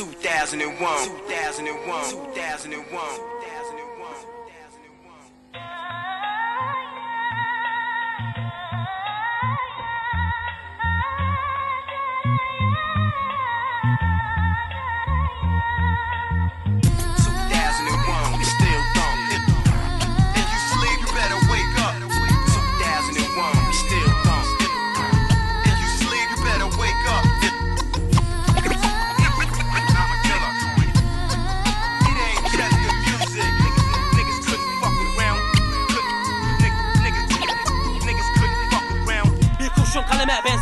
2001. 2001. 2001.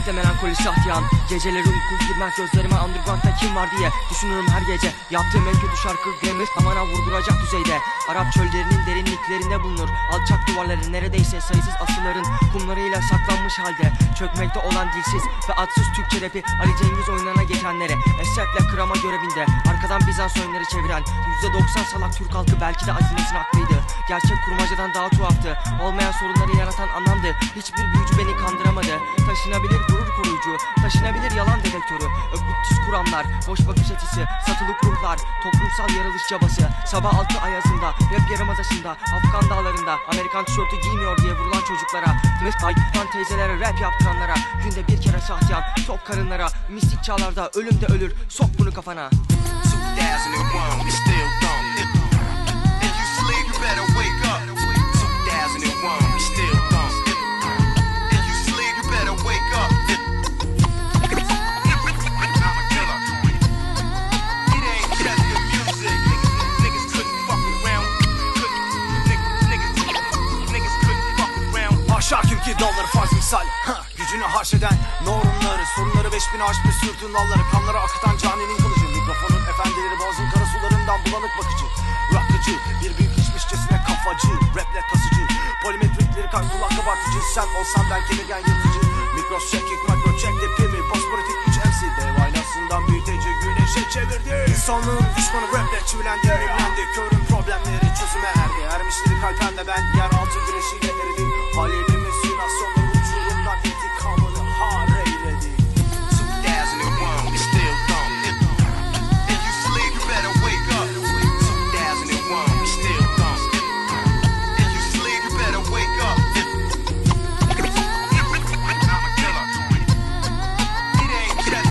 Rapte melankoli sahtiyan Geceleri uyku girmez gözlerime underground'da kim var diye Düşünürüm her gece. Yaptığım en kötü şarkı Grammy Hamana vurduracak düzeyde. Arap çöllerinin derinliklerinde bulunur. Alçak duvarları neredeyse sayısız asırların Kumlarıyla saklanmış halde. Çökmekte olan dilsiz ve adsız Türkçe rapi Ali Cengiz oyunlarına geçenlere. Essertle kırama görevinde Arkadan Bizans oyunları çeviren %90 salak Türk halkı belki de Azim'in haklıydı Gerçek kurmacadan daha tuhaftı. Olmayan sorunları yaratan anlamdı Hiçbir büyücü beni kandıramadı Taşınabilir gurur koruyucu Taşınabilir yalan dedektörü. Öpüttüz kuramlar Boş bakış açısı Satılık ruhlar Toplumsal yarılış çabası. Sabah altı ayazında Rap yarımadasında Afgan dağlarında Amerikan tişörtü giymiyor diye vurulan çocuklara. Mesay teyzelere rap yaptıranlara. Günde bir kere sahtiyan Tok karınlara. Mistik çağlarda ölüm de ölür Sok bunu kafana. 2001, we still 2 dolar farz misal. Gücünü harşeden normları Sorunları 5000 aşkı sürtün dalları. Kanları akıtan caninin kılıcı. Mikrofonun efendileri boğazın kara sularından bulanık bakıcı. Rakıcı bir büyük içmişçesine kafacı. Raple kasıcı. Polimetrikleri kalp kulak kabartıcı. Sen olsan ben kemirgen yırtıcı? Mikros çekik makro çek de pimi. Bospolitik 3 MC dev aynasından büyüteci güneşe çevirdi. İnsanlığın düşmanı raple çivilendi Evlendi körün problemleri çözüme erdi. Ermişleri kalpemde ben yer yeraltı güneşiyle eridi Haliyle